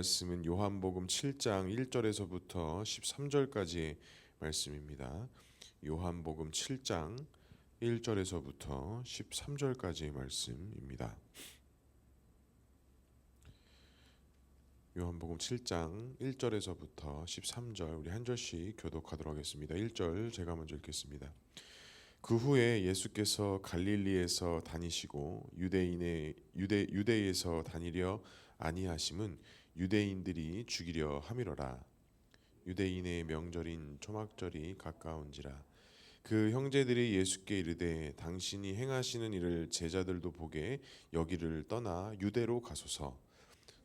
말씀은 요한복음 7장 1절에서부터 13절까지의 말씀입니다. 요한복음 7장 1절에서부터 13절까지의 말씀입니다. 요한복음 7장 1절에서부터 13절 우리 한 절씩 교독하도록 하겠습니다. 1절 제가 먼저 읽겠습니다. 그 후에 예수께서 갈릴리에서 다니시고 유대인의 유대 유대에서 다니려 아니하심은 유대인들이 죽이려 함이로라. 유대인의 명절인 초막절이 가까운지라. 그 형제들이 예수께 이르되 당신이 행하시는 일을 제자들도 보게 여기를 떠나 유대로 가소서.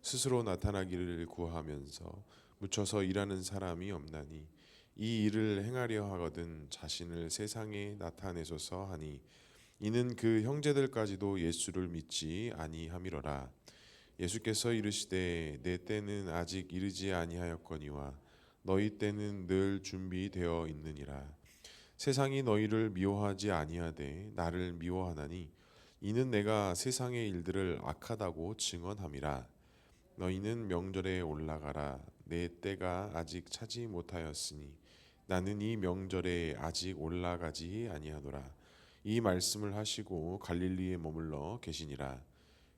스스로 나타나기를 구하면서 묻혀서 일하는 사람이 없나니 이 일을 행하려 하거든 자신을 세상에 나타내소서 하니 이는 그 형제들까지도 예수를 믿지 아니함이로라 예수께서 이르시되 내 때는 아직 이르지 아니하였거니와 너희 때는 늘 준비되어 있느니라. 세상이 너희를 미워하지 아니하되 나를 미워하나니 이는 내가 세상의 일들을 악하다고 증언함이라. 너희는 명절에 올라가라. 내 때가 아직 차지 못하였으니 나는 이 명절에 아직 올라가지 아니하노라. 이 말씀을 하시고 갈릴리에 머물러 계시니라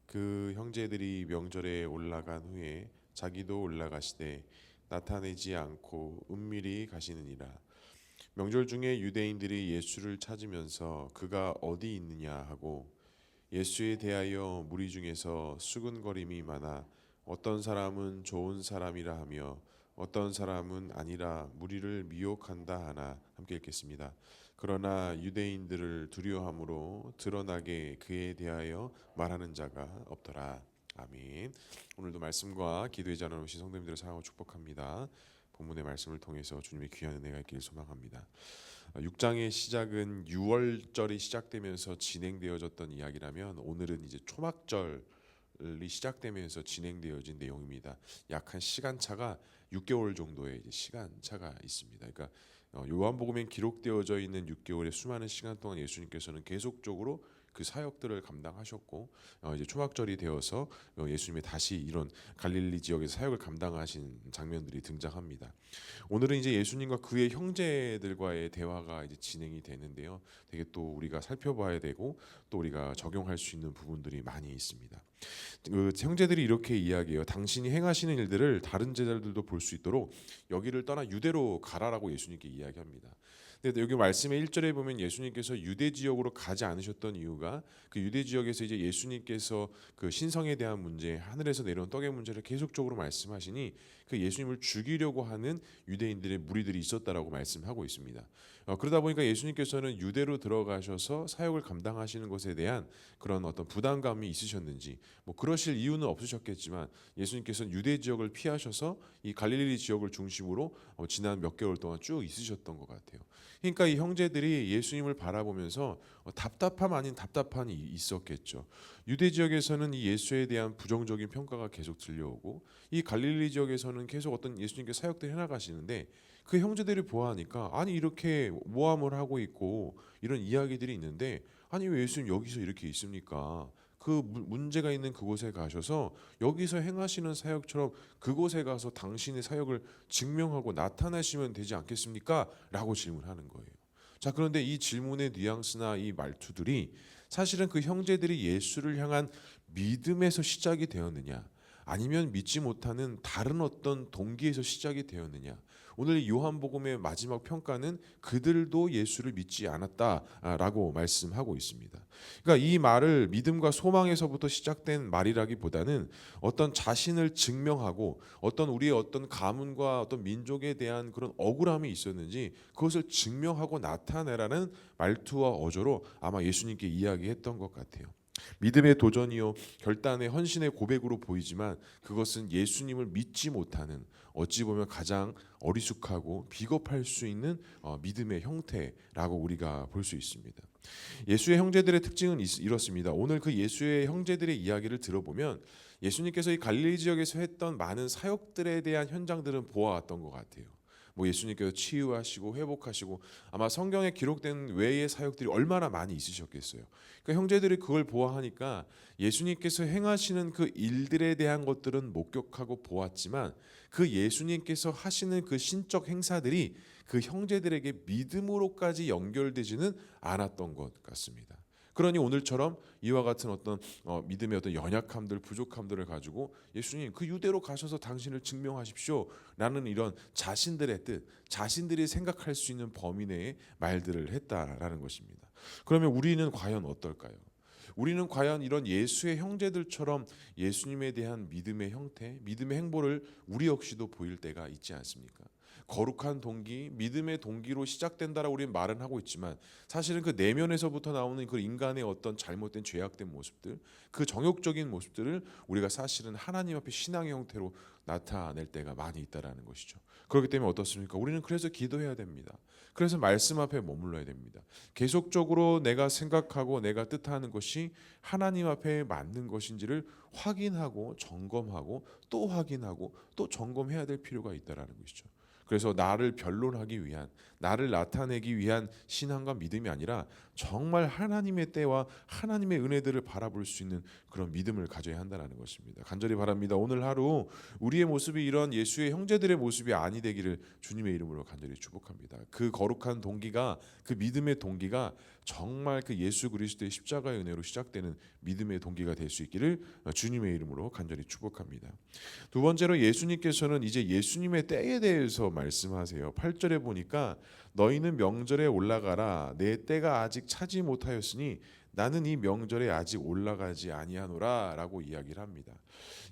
그 형제들이 명절에 올라간 후에 자기도 올라가시되 나타내지 않고 은밀히 가시느니라. 명절 중에 유대인들이 예수를 찾으면서 그가 어디 있느냐 하고 예수에 대하여 무리 중에서 수군거림이 많아 어떤 사람은 좋은 사람이라 하며 어떤 사람은 아니라 무리를 미혹한다 하나 함께 읽겠습니다. 그러나 유대인들을 두려함으로 드러나게 그에 대하여 말하는 자가 없더라. 아멘. 오늘도 말씀과 기도의 자는 오신 성도님들을 사랑하고 축복합니다. 본문의 말씀을 통해서 주님의 귀한 은혜가 있기를 소망합니다. 6장의 시작은 6월절이 시작되면서 진행되어졌던 이야기라면 오늘은 이제 초막절 이 시작되면서 진행되어진 내용입니다. 약 한 시간 차가 6개월 정도의 시간 차가 있습니다. 그러니까 어, 요한복음에 기록되어져 있는 6개월의 수많은 시간 동안 예수님께서는 계속적으로 그 사역들을 감당하셨고 어, 이제 초막절이 되어서 어, 예수님이 다시 이런 갈릴리 지역에서 사역을 감당하신 장면들이 등장합니다. 오늘은 이제 예수님과 그의 형제들과의 대화가 이제 진행이 되는데요. 되게 또 우리가 살펴봐야 되고 또 우리가 적용할 수 있는 부분들이 많이 있습니다. 그 형제들이 이렇게 이야기해요. 당신이 행하시는 일들을 다른 제자들도 볼 수 있도록 여기를 떠나 유대로 가라라고 예수님께 이야기합니다. 근데 여기 말씀의 1절에 보면 예수님께서 유대 지역으로 가지 않으셨던 이유가 그 유대 지역에서 이제 예수님께서 그 신성에 대한 문제, 하늘에서 내려온 떡의 문제를 계속적으로 말씀하시니 그 예수님을 죽이려고 하는 유대인들의 무리들이 있었다라고 말씀하고 있습니다. 어, 그러다 보니까 예수님께서는 유대로 들어가셔서 사역을 감당하시는 것에 대한 그런 어떤 부담감이 있으셨는지 뭐 그러실 이유는 없으셨겠지만 예수님께서는 유대 지역을 피하셔서 이 갈릴리 지역을 중심으로 어, 지난 몇 개월 동안 쭉 있으셨던 것 같아요. 그러니까 이 형제들이 예수님을 바라보면서 어, 답답함 아닌 답답함이 있었겠죠. 유대 지역에서는 이 예수에 대한 부정적인 평가가 계속 들려오고 이 갈릴리 지역에서는 계속 어떤 예수님께 사역들 해나가시는데 그 형제들이 보아하니까 아니 이렇게 모함을 하고 있고 이런 이야기들이 있는데 아니 왜 예수님 여기서 이렇게 있습니까? 그 문제가 있는 그곳에 가셔서 여기서 행하시는 사역처럼 그곳에 가서 당신의 사역을 증명하고 나타내시면 되지 않겠습니까? 라고 질문하는 거예요. 자, 그런데 이 질문의 뉘앙스나 이 말투들이 사실은 그 형제들이 예수를 향한 믿음에서 시작이 되었느냐 아니면 믿지 못하는 다른 어떤 동기에서 시작이 되었느냐 오늘 요한복음의 마지막 평가는 그들도 예수를 믿지 않았다라고 말씀하고 있습니다. 그러니까 이 말을 믿음과 소망에서부터 시작된 말이라기보다는 어떤 자신을 증명하고 어떤 우리의 어떤 가문과 어떤 민족에 대한 그런 억울함이 있었는지 그것을 증명하고 나타내라는 말투와 어조로 아마 예수님께 이야기했던 것 같아요. 믿음의 도전이요 결단의 헌신의 고백으로 보이지만 그것은 예수님을 믿지 못하는 어찌 보면 가장 어리숙하고 비겁할 수 있는 어, 믿음의 형태라고 우리가 볼 수 있습니다. 예수의 형제들의 특징은 이렇습니다. 오늘 그 예수의 형제들의 이야기를 들어보면 예수님께서 이 갈릴리 지역에서 했던 많은 사역들에 대한 현장들은 보아왔던 것 같아요. 뭐 예수님께서 치유하시고 회복하시고 아마 성경에 기록된 외의 사역들이 얼마나 많이 있으셨겠어요. 그러니까 형제들이 그걸 보아하니까 예수님께서 행하시는 그 일들에 대한 것들은 목격하고 보았지만 그 예수님께서 하시는 그 신적 행사들이 그 형제들에게 믿음으로까지 연결되지는 않았던 것 같습니다. 그러니 오늘처럼 이와 같은 어떤 어, 믿음의 어떤 연약함들, 부족함들을 가지고 예수님 그 유대로 가셔서 당신을 증명하십시오라는 이런 자신들의 뜻, 자신들이 생각할 수 있는 범위 내의 말들을 했다라는 것입니다. 그러면 우리는 과연 어떨까요? 우리는 과연 이런 예수의 형제들처럼 예수님에 대한 믿음의 형태, 믿음의 행보를 우리 역시도 보일 때가 있지 않습니까? 거룩한 동기, 믿음의 동기로 시작된다라고 우리는 말은 하고 있지만 사실은 그 내면에서부터 나오는 그 인간의 어떤 잘못된 죄악된 모습들, 그 정욕적인 모습들을 우리가 사실은 하나님 앞에 신앙의 형태로 나타낼 때가 많이 있다라는 것이죠. 그렇기 때문에 어떻습니까? 우리는 그래서 기도해야 됩니다. 그래서 말씀 앞에 머물러야 됩니다. 계속적으로 내가 생각하고 내가 뜻하는 것이 하나님 앞에 맞는 것인지를 확인하고 점검하고 또 확인하고 또 점검해야 될 필요가 있다라는 것이죠. 그래서 나를 변론하기 위한 나를 나타내기 위한 신앙과 믿음이 아니라 정말 하나님의 때와 하나님의 은혜들을 바라볼 수 있는 그런 믿음을 가져야 한다는 것입니다. 간절히 바랍니다. 오늘 하루 우리의 모습이 이런 예수의 형제들의 모습이 아니 되기를 주님의 이름으로 간절히 축복합니다. 그 거룩한 동기가 그 믿음의 동기가 정말 그 예수 그리스도의 십자가의 은혜로 시작되는 믿음의 동기가 될 수 있기를 주님의 이름으로 간절히 축복합니다. 두 번째로 예수님께서는 이제 예수님의 때에 대해서 말씀하세요. 8절에 보니까 너희는 명절에 올라가라 내 때가 아직 차지 못하였으니 나는 이 명절에 아직 올라가지 아니하노라라고 이야기를 합니다.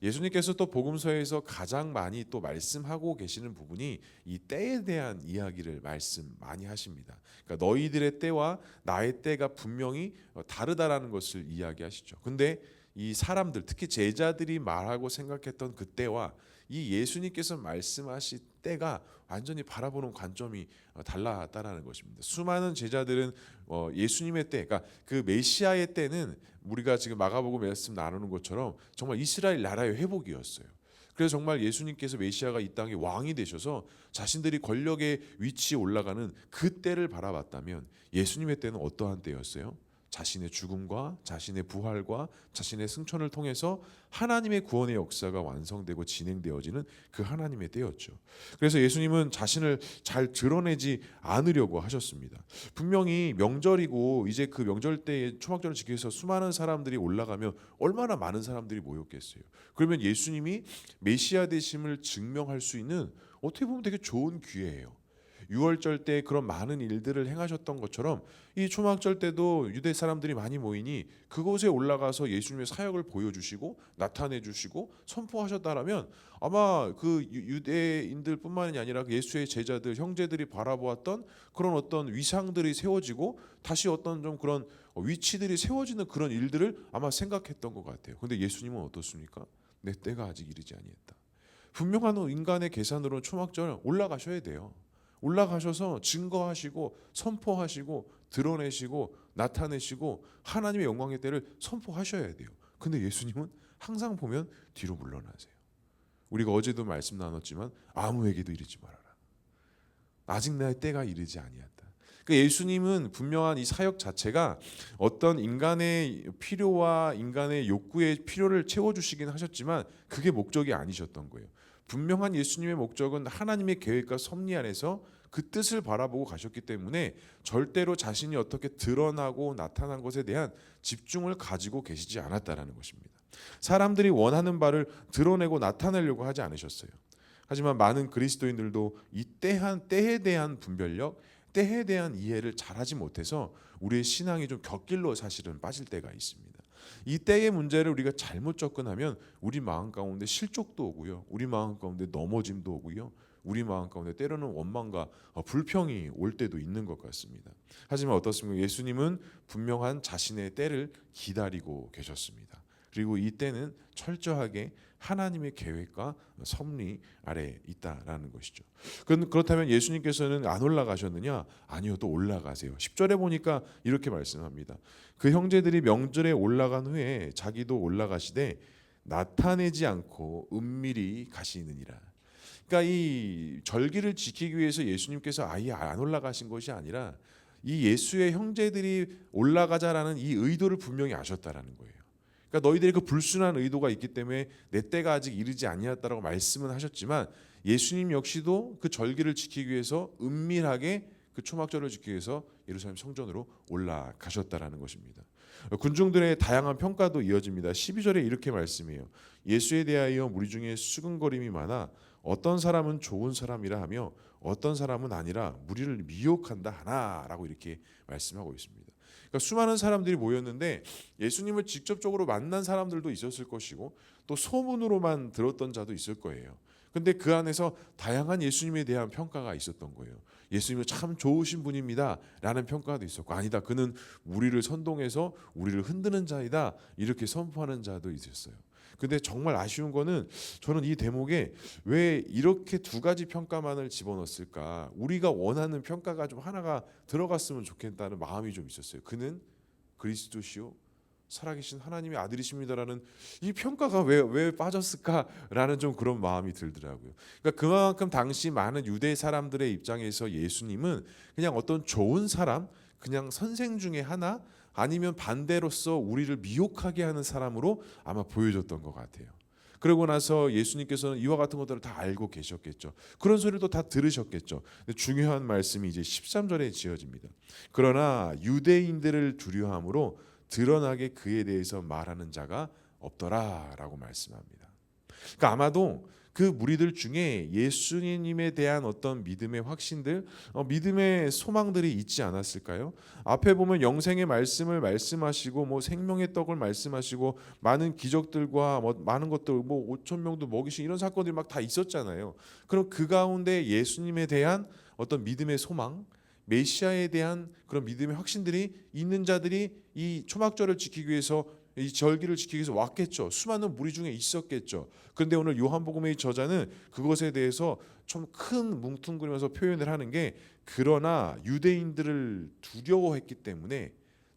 예수님께서 또 복음서에서 가장 많이 또 말씀하고 계시는 부분이 이 때에 대한 이야기를 말씀 많이 하십니다. 그러니까 너희들의 때와 나의 때가 분명히 다르다라는 것을 이야기하시죠. 근데 이 사람들 특히 제자들이 말하고 생각했던 그 때와 이 예수님께서 말씀하신 때가 완전히 바라보는 관점이 어, 달랐다라는 것입니다. 수많은 제자들은 어, 예수님의 때, 그러니까 그 메시아의 때는 우리가 지금 마가복음 말씀 나누는 것처럼 정말 이스라엘 나라의 회복이었어요. 그래서 정말 예수님께서 메시아가 이 땅에 왕이 되셔서 자신들이 권력의 위치에 올라가는 그 때를 바라봤다면 예수님의 때는 어떠한 때였어요? 자신의 죽음과 자신의 부활과 자신의 승천을 통해서 하나님의 구원의 역사가 완성되고 진행되어지는 그 하나님의 때였죠. 그래서 예수님은 자신을 잘 드러내지 않으려고 하셨습니다. 분명히 명절이고 이제 그 명절 때에 초막절을 지키기 위해서 수많은 사람들이 올라가면 얼마나 많은 사람들이 모였겠어요. 그러면 예수님이 메시아 되심을 증명할 수 있는 어떻게 보면 되게 좋은 기회예요. 유월절 때 그런 많은 일들을 행하셨던 것처럼 이 초막절 때도 유대 사람들이 많이 모이니 그곳에 올라가서 예수님의 사역을 보여주시고 나타내 주시고 선포하셨다라면 아마 그 유- 유대인들뿐만이 아니라 그 예수의 제자들 형제들이 바라보았던 그런 어떤 위상들이 세워지고 다시 어떤 좀 그런 위치들이 세워지는 그런 일들을 아마 생각했던 것 같아요. 근데 예수님은 어떻습니까? 내 때가 아직 이르지 아니했다. 분명한 인간의 계산으로 초막절 올라가셔야 돼요. 올라가셔서 증거하시고 선포하시고 드러내시고 나타내시고 하나님의 영광의 때를 선포하셔야 돼요. 근데 예수님은 항상 보면 뒤로 물러나세요. 우리가 어제도 말씀 나눴지만 아무에게도 이르지 말아라. 아직 나의 때가 이르지 아니었다. 그 예수님은 분명한 이 사역 자체가 어떤 인간의 필요와 인간의 욕구의 필요를 채워주시긴 하셨지만 그게 목적이 아니셨던 거예요. 분명한 예수님의 목적은 하나님의 계획과 섭리 안에서 그 뜻을 바라보고 가셨기 때문에 절대로 자신이 어떻게 드러나고 나타난 것에 대한 집중을 가지고 계시지 않았다라는 것입니다. 사람들이 원하는 바를 드러내고 나타내려고 하지 않으셨어요. 하지만 많은 그리스도인들도 이 때한 때에 대한 분별력, 때에 대한 이해를 잘하지 못해서 우리의 신앙이 좀 곁길로 사실은 빠질 때가 있습니다. 이 때의 문제를 우리가 잘못 접근하면 우리 마음 가운데 실족도 오고요. 우리 마음 가운데 넘어짐도 오고요. 우리 마음 가운데 때로는 원망과 어, 불평이 올 때도 있는 것 같습니다. 하지만 어떻습니까? 예수님은 분명한 자신의 때를 기다리고 계셨습니다. 그리고 이 때는 철저하게 하나님의 계획과 섭리 아래 있다라는 것이죠. 그렇다면 예수님께서는 안 올라가셨느냐? 아니요, 또 올라가세요. 10절에 보니까 이렇게 말씀합니다. 그 형제들이 명절에 올라간 후에 자기도 올라가시되 나타내지 않고 은밀히 가시느니라. 그러니까 이 절기를 지키기 위해서 예수님께서 아예 안 올라가신 것이 아니라 이 예수의 형제들이 올라가자라는 이 의도를 분명히 아셨다라는 거예요. 그러니까 너희들의 그 불순한 의도가 있기 때문에 내 때가 아직 이르지 아니었다라고 말씀은 하셨지만 예수님 역시도 그 절기를 지키기 위해서 은밀하게 그 초막절을 지키기 위해서 예루살렘 성전으로 올라가셨다라는 것입니다. 군중들의 다양한 평가도 이어집니다. 12절에 이렇게 말씀해요. 예수에 대하여 무리 중에 수근거림이 많아 어떤 사람은 좋은 사람이라 하며 어떤 사람은 아니라 무리를 미혹한다 하나라고 이렇게 말씀하고 있습니다. 그러니까 수많은 사람들이 모였는데 예수님을 직접적으로 만난 사람들도 있었을 것이고 또 소문으로만 들었던 자도 있을 거예요. 근데 그 안에서 다양한 예수님에 대한 평가가 있었던 거예요. 예수님은 참 좋으신 분입니다. 라는 평가도 있었고 아니다. 그는 우리를 선동해서 우리를 흔드는 자이다. 이렇게 선포하는 자도 있었어요. 근데 정말 아쉬운 거는 저는 이 대목에 왜 이렇게 두 가지 평가만을 집어넣었을까? 우리가 원하는 평가가 좀 하나가 들어갔으면 좋겠다는 마음이 좀 있었어요. 그는 그리스도시요 살아계신 하나님의 아들이십니다라는 이 평가가 왜 왜 빠졌을까라는 좀 그런 마음이 들더라고요. 그러니까 그만큼 당시 많은 유대 사람들의 입장에서 예수님은 그냥 어떤 좋은 사람, 그냥 선생 중에 하나 아니면 반대로서 우리를 미혹하게 하는 사람으로 아마 보여줬던 것 같아요. 그러고 나서 예수님께서는 이와 같은 것들을 다 알고 계셨겠죠. 그런 소리도 다 들으셨겠죠. 중요한 말씀이 이제 13절에 지어집니다. 그러나 유대인들을 두려함으로 드러나게 그에 대해서 말하는 자가 없더라라고 말씀합니다. 그러니까 아마도 그 무리들 중에 예수님에 대한 어떤 믿음의 확신들, 어, 믿음의 소망들이 있지 않았을까요? 앞에 보면 영생의 말씀을 말씀하시고 뭐 생명의 떡을 말씀하시고 많은 기적들과 뭐 많은 것들 뭐 5천 명도 먹이신 이런 사건들이 막 다 있었잖아요. 그럼 그 가운데 예수님에 대한 어떤 믿음의 소망, 메시아에 대한 그런 믿음의 확신들이 있는 자들이 이 초막절을 지키기 위해서 이 절기를 지키기 위해서 왔겠죠. 수많은 무리 중에 있었겠죠. 그런데 오늘 요한복음의 저자는 그것에 대해서 좀 큰 뭉뚱그리면서 표현을 하는 게 그러나 유대인들을 두려워했기 때문에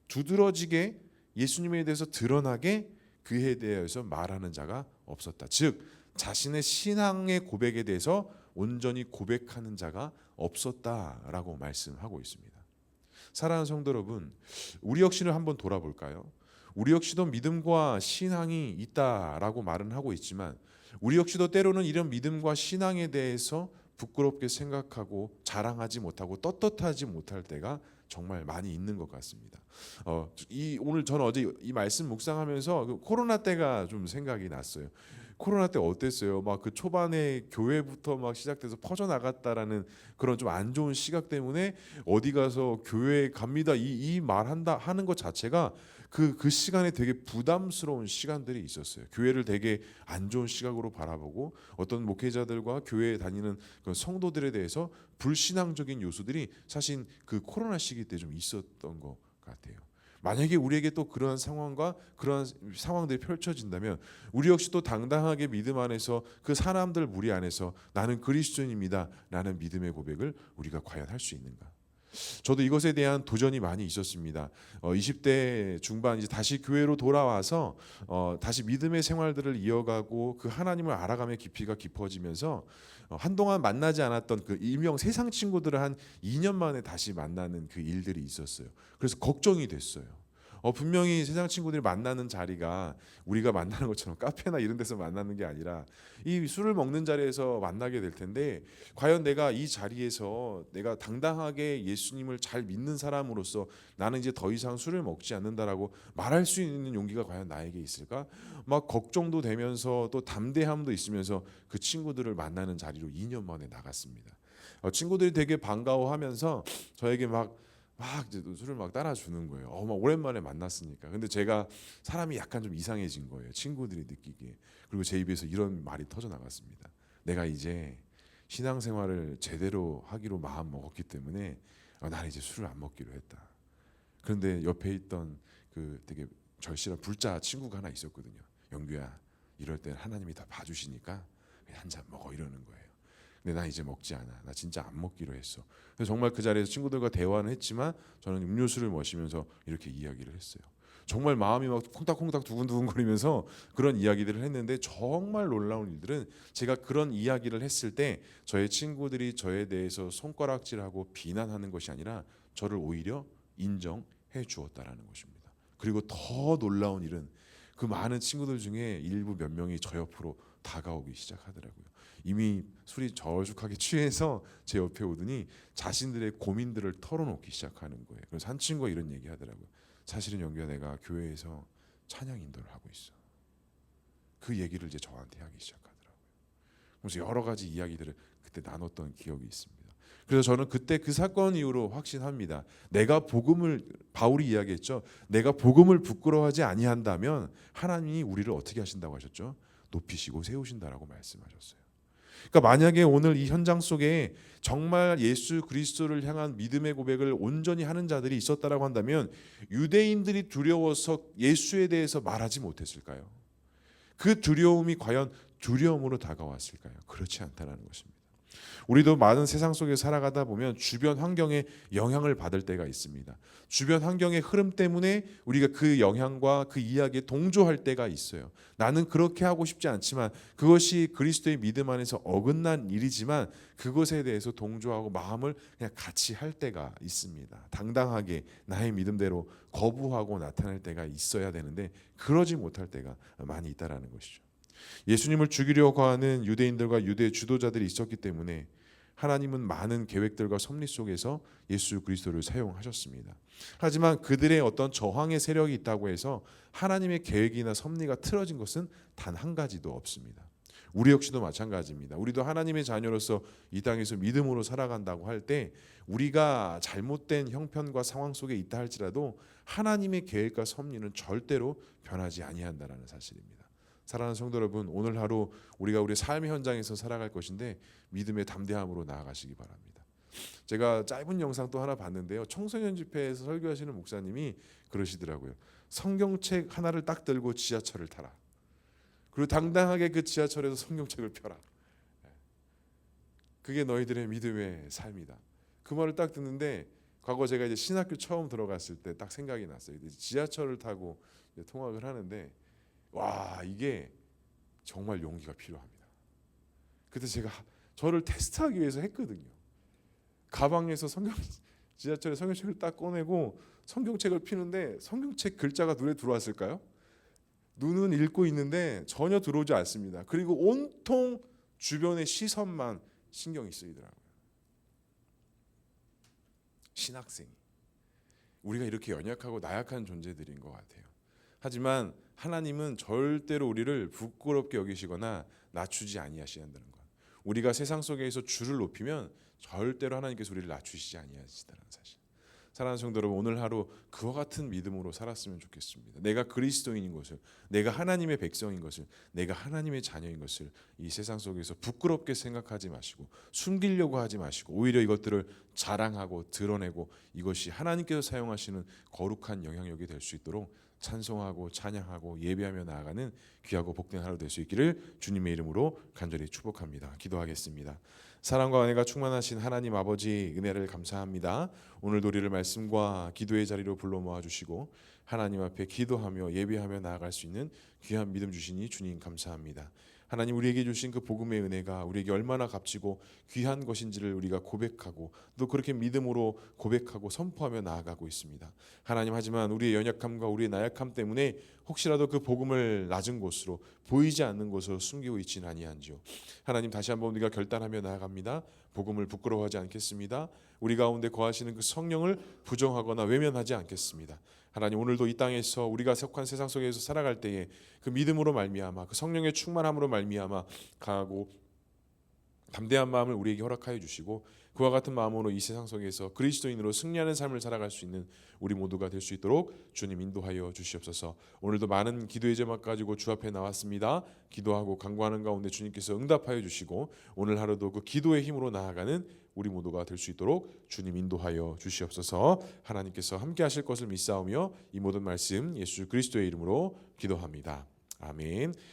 두드러지게 예수님에 대해서 드러나게 그에 대해서 말하는 자가 없었다. 즉 자신의 신앙의 고백에 대해서 온전히 고백하는 자가 없었다라고 말씀하고 있습니다. 사랑하는 성도 여러분, 우리 역시는 한번 돌아볼까요? 우리 역시도 믿음과 신앙이 있다라고 말은 하고 있지만 우리 역시도 때로는 이런 믿음과 신앙에 대해서 부끄럽게 생각하고 자랑하지 못하고 떳떳하지 못할 때가 정말 많이 있는 것 같습니다. 어, 이 오늘 저는 어제 이 말씀 묵상하면서 그 코로나 때가 좀 생각이 났어요. 코로나 때 어땠어요? 막 그 초반에 교회부터 막 시작돼서 퍼져 나갔다라는 그런 좀 안 좋은 시각 때문에 어디 가서 교회 갑니다 이 이 말한다 하는 것 자체가 그그 시간에 되게 부담스러운 시간들이 있었어요. 교회를 되게 안 좋은 시각으로 바라보고 어떤 목회자들과 교회에 다니는 그 성도들에 대해서 불신앙적인 요소들이 사실 그 코로나 시기 때 좀 있었던 것 같아요. 만약에 우리에게 또 그러한 상황과 그러한 상황들이 펼쳐진다면 우리 역시 또 당당하게 믿음 안에서 그 사람들 무리 안에서 나는 그리스도인입니다라는 믿음의 고백을 우리가 과연 할 수 있는가? 저도 이것에 대한 도전이 많이 있었습니다. 어, 20대 중반 이제 다시 교회로 돌아와서 어, 다시 믿음의 생활들을 이어가고 그 하나님을 알아가며 깊이가 깊어지면서 어, 한동안 만나지 않았던 그 일명 세상 친구들을 한 2년 만에 다시 만나는 그 일들이 있었어요. 그래서 걱정이 됐어요. 어, 분명히 세상 친구들이 만나는 자리가 우리가 만나는 것처럼 카페나 이런 데서 만나는 게 아니라 이 술을 먹는 자리에서 만나게 될 텐데 과연 내가 이 자리에서 내가 당당하게 예수님을 잘 믿는 사람으로서 나는 이제 더 이상 술을 먹지 않는다라고 말할 수 있는 용기가 과연 나에게 있을까? 막 걱정도 되면서 또 담대함도 있으면서 그 친구들을 만나는 자리로 2년 만에 나갔습니다. 어, 친구들이 되게 반가워하면서 저에게 막 막 이제 술을 막 따라주는 거예요. 어, 막 오랜만에 만났으니까. 근데 제가 사람이 약간 좀 이상해진 거예요. 친구들이 느끼기에. 그리고 제 입에서 이런 말이 터져 나갔습니다. 내가 이제 신앙생활을 제대로 하기로 마음 먹었기 때문에 어, 나는 이제 술을 안 먹기로 했다. 그런데 옆에 있던 그 되게 절실한 불자 친구가 하나 있었거든요. 영규야, 이럴 때 하나님이 다 봐주시니까 한 잔 먹어 이러는 거예요. 근데 나 이제 먹지 않아. 나 진짜 안 먹기로 했어. 그래서 정말 그 자리에서 친구들과 대화는 했지만 저는 음료수를 마시면서 이렇게 이야기를 했어요. 정말 마음이 막 콩닥콩닥 두근두근거리면서 그런 이야기들을 했는데 정말 놀라운 일들은 제가 그런 이야기를 했을 때 저의 친구들이 저에 대해서 손가락질하고 비난하는 것이 아니라 저를 오히려 인정해 주었다라는 것입니다. 그리고 더 놀라운 일은 그 많은 친구들 중에 일부 몇 명이 저 옆으로 다가오기 시작하더라고요. 이미 술이 저죽하게 취해서 제 옆에 오더니 자신들의 고민들을 털어놓기 시작하는 거예요. 그래서 한 친구가 이런 얘기 하더라고요. 사실은 영규야 내가 교회에서 찬양 인도를 하고 있어. 그 얘기를 이제 저한테 하기 시작하더라고요. 그래서 여러 가지 이야기들을 그때 나눴던 기억이 있습니다. 그래서 저는 그때 그 사건 이후로 확신합니다. 내가 복음을 바울이 이야기했죠. 내가 복음을 부끄러워하지 아니한다면 하나님이 우리를 어떻게 하신다고 하셨죠? 높이시고 세우신다라고 말씀하셨어요. 그러니까 만약에 오늘 이 현장 속에 정말 예수 그리스도를 향한 믿음의 고백을 온전히 하는 자들이 있었다라고 한다면 유대인들이 두려워서 예수에 대해서 말하지 못했을까요? 그 두려움이 과연 두려움으로 다가왔을까요? 그렇지 않다라는 것입니다. 우리도 많은 세상 속에 살아가다 보면 주변 환경에 영향을 받을 때가 있습니다. 주변 환경의 흐름 때문에 우리가 그 영향과 그 이야기에 동조할 때가 있어요. 나는 그렇게 하고 싶지 않지만 그것이 그리스도의 믿음 안에서 어긋난 일이지만 그것에 대해서 동조하고 마음을 그냥 같이 할 때가 있습니다. 당당하게 나의 믿음대로 거부하고 나타낼 때가 있어야 되는데 그러지 못할 때가 많이 있다라는 것이죠. 예수님을 죽이려고 하는 유대인들과 유대 주도자들이 있었기 때문에 하나님은 많은 계획들과 섭리 속에서 예수 그리스도를 사용하셨습니다. 하지만 그들의 어떤 저항의 세력이 있다고 해서 하나님의 계획이나 섭리가 틀어진 것은 단 한 가지도 없습니다. 우리 역시도 마찬가지입니다. 우리도 하나님의 자녀로서 이 땅에서 믿음으로 살아간다고 할 때 우리가 잘못된 형편과 상황 속에 있다 할지라도 하나님의 계획과 섭리는 절대로 변하지 아니한다라는 사실입니다. 사랑하는 성도 여러분, 오늘 하루 우리가 우리 삶의 현장에서 살아갈 것인데 믿음의 담대함으로 나아가시기 바랍니다. 제가 짧은 영상 또 하나 봤는데요. 청소년 집회에서 설교하시는 목사님이 그러시더라고요. 성경책 하나를 딱 들고 지하철을 타라. 그리고 당당하게 그 지하철에서 성경책을 펴라. 그게 너희들의 믿음의 삶이다. 그 말을 딱 듣는데 과거 제가 이제 신학교 처음 들어갔을 때 딱 생각이 났어요. 지하철을 타고 통학을 하는데 와 이게 정말 용기가 필요합니다. 그때 제가 저를 테스트하기 위해서 했거든요. 가방에서 성경 지하철에 성경책을 딱 꺼내고 성경책을 피는데 성경책 글자가 눈에 들어왔을까요? 눈은 읽고 있는데 전혀 들어오지 않습니다. 그리고 온통 주변의 시선만 신경이 쓰이더라고요. 신학생이 우리가 이렇게 연약하고 나약한 존재들인 것 같아요. 하지만 하나님은 절대로 우리를 부끄럽게 여기시거나 낮추지 아니하시는다는 것. 우리가 세상 속에서 주를 높이면 절대로 하나님께서 우리를 낮추시지 아니하시다는 사실. 사랑하는 성도 여러분, 오늘 하루 그와 같은 믿음으로 살았으면 좋겠습니다. 내가 그리스도인인 것을, 내가 하나님의 백성인 것을, 내가 하나님의 자녀인 것을 이 세상 속에서 부끄럽게 생각하지 마시고 숨기려고 하지 마시고 오히려 이것들을 자랑하고 드러내고 이것이 하나님께서 사용하시는 거룩한 영향력이 될 수 있도록 찬송하고 찬양하고 예배하며 나아가는 귀하고 복된 하루 될 수 있기를 주님의 이름으로 간절히 축복합니다. 기도하겠습니다. 사랑과 은혜가 충만하신 하나님 아버지 은혜를 감사합니다. 오늘도 우리를 말씀과 기도의 자리로 불러 모아 주시고 하나님 앞에 기도하며 예배하며 나아갈 수 있는 귀한 믿음 주시니 주님 감사합니다. 하나님 우리에게 주신 그 복음의 은혜가 우리에게 얼마나 값지고 귀한 것인지를 우리가 고백하고 또 그렇게 믿음으로 고백하고 선포하며 나아가고 있습니다. 하나님 하지만 우리의 연약함과 우리의 나약함 때문에 혹시라도 그 복음을 낮은 곳으로 보이지 않는 곳으로 숨기고 있지는 아니한지요. 하나님 다시 한번 우리가 결단하며 나아갑니다. 복음을 부끄러워하지 않겠습니다. 우리 가운데 거하시는 그 성령을 부정하거나 외면하지 않겠습니다. 하나님 오늘도 이 땅에서 우리가 속한 세상 속에서 살아갈 때에 그 믿음으로 말미암아 그 성령의 충만함으로 말미암아 강하고 담대한 마음을 우리에게 허락하여 주시고 그와 같은 마음으로 이 세상 속에서 그리스도인으로 승리하는 삶을 살아갈 수 있는 우리 모두가 될 수 있도록 주님 인도하여 주시옵소서. 오늘도 많은 기도의 제목 가지고 주 앞에 나왔습니다. 기도하고 간구하는 가운데 주님께서 응답하여 주시고 오늘 하루도 그 기도의 힘으로 나아가는 우리 모두가 될 수 있도록 주님 인도하여 주시옵소서. 하나님께서 함께 하실 것을 믿사오며 이 모든 말씀 예수 그리스도의 이름으로 기도합니다. 아멘.